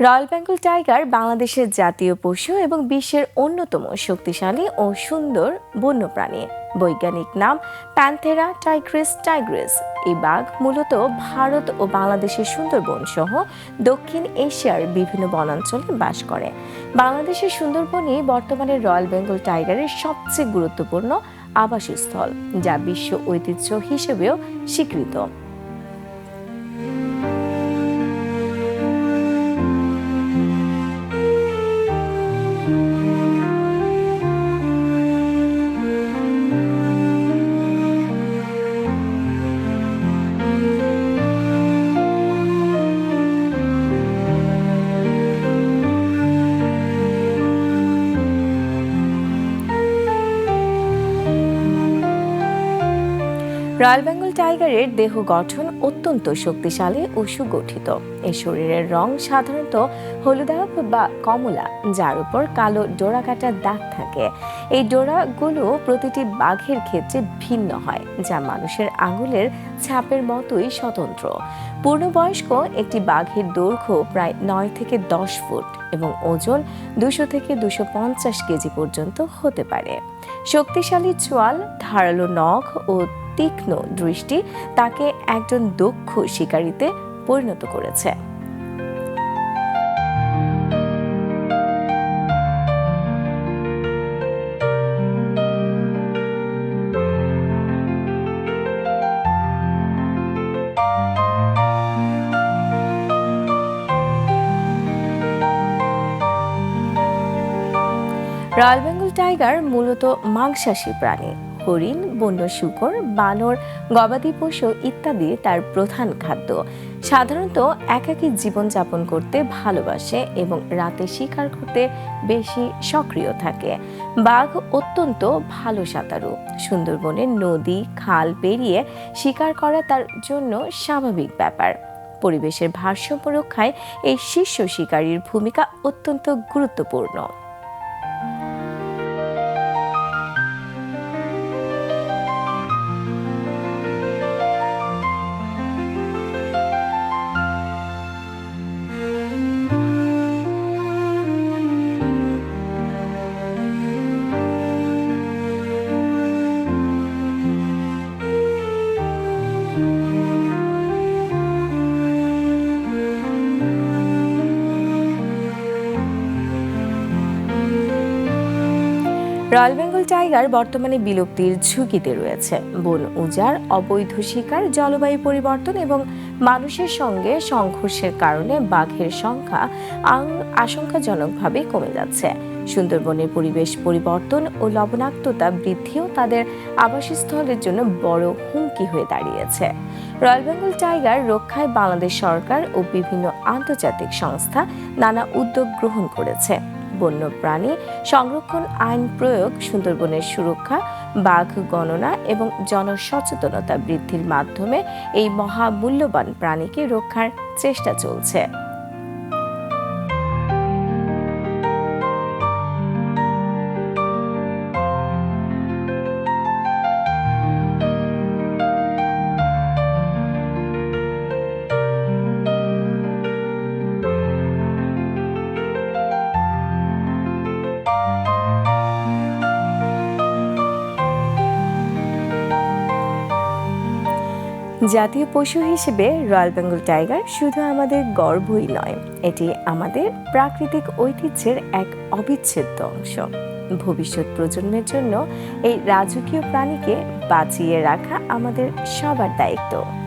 Royal Bengal tiger বাংলাদেশের জাতীয় পশু এবং বিশ্বের অন্যতম শক্তিশালী ও সুন্দর বন্যপ্রাণী। বৈজ্ঞানিক নাম প্যান্থেরা টাইগ্রেস টাইগ্রেস। এই বাঘ মূলত ভারত ও বাংলাদেশের সুন্দরবন সহ দক্ষিণ এশিয়ার বিভিন্ন বনাঞ্চলে বাস করে। বাংলাদেশের সুন্দরবনই বর্তমানে রয়্যাল বেঙ্গল টাইগারের সবচেয়ে গুরুত্বপূর্ণ আবাসস্থল, যা বিশ্ব ঐতিহ্য হিসেবেও স্বীকৃত। Música রয়্যাল বেঙ্গল টাইগারের দেহ গঠন অত্যন্ত শক্তিশালী ও সুগঠিত। এর শরীরের রং সাধারণত হলুদাভ বা কমলা, যার উপর কালো ডোরাকাটা দাগ থাকে। এই ডোরাগুলো প্রতিটি বাঘের ক্ষেত্রে ভিন্ন হয়, যা মানুষের আঙুলের ছাপের মতোই স্বতন্ত্র। পূর্ণবয়স্ক একটি বাঘের দৈর্ঘ্য প্রায় নয় থেকে দশ ফুট এবং ওজন দুশো থেকে দুশো পঞ্চাশ কেজি পর্যন্ত হতে পারে। শক্তিশালী চোয়াল, ধারালো নখ ও তীক্ষ্ণ দৃষ্টি তাকে একজন দক্ষ শিকারীতে পরিণত করেছে। রয়্যাল বেঙ্গল টাইগার মূলত মাংসাশী প্রাণী। হরিণ, বন্য শুকর, বানর, গবাদি পশু ইত্যাদি তার প্রধান খাদ্য। সাধারণত একাকী জীবনযাপন করতে ভালোবাসে এবং রাতে শিকার করতে বেশি সক্রিয় থাকে। বাঘ অত্যন্ত ভালো সাঁতারু। সুন্দরবনের নদী, খাল পেরিয়ে শিকার করা তার জন্য স্বাভাবিক ব্যাপার। পরিবেশের ভারসাম্য রক্ষায় এই শীর্ষ শিকারীর ভূমিকা অত্যন্ত গুরুত্বপূর্ণ। রয়্যাল বেঙ্গল টাইগার বর্তমানে বিলুপ্তির ঝুঁকিতে রয়েছে। বন উজাড়, অবৈধ শিকার, জলবায়ু পরিবর্তন এবং মানুষের সঙ্গে সংঘর্ষের কারণে বাঘের সংখ্যা আশঙ্কাজনকভাবে কমে যাচ্ছে। সুন্দরবনের পরিবেশ পরিবর্তন ও লবণাক্ততা বৃদ্ধিও তাদের আবাসস্থলের জন্য বড় হুমকি হয়ে দাঁড়িয়েছে। রয়্যাল বেঙ্গল টাইগার রক্ষায় বাংলাদেশ সরকার ও বিভিন্ন আন্তর্জাতিক সংস্থা নানা উদ্যোগ গ্রহণ করেছে। বন্যপ্রাণী সংরক্ষণ আইন প্রয়োগ, সুন্দরবনের সুরক্ষা, বাঘ গণনা এবং জনসচেতনতা বৃদ্ধির মাধ্যমে এই মহামূল্যবান প্রাণীকে রক্ষার চেষ্টা চলছে। জাতীয় পশু হিসেবে রয়্যাল বেঙ্গল টাইগার শুধু আমাদের গর্বই নয়, এটি আমাদের প্রাকৃতিক ঐতিহ্যের এক অবিচ্ছেদ্য অংশ। ভবিষ্যৎ প্রজন্মের জন্য এই রাজকীয় প্রাণীকে বাঁচিয়ে রাখা আমাদের সবার দায়িত্ব।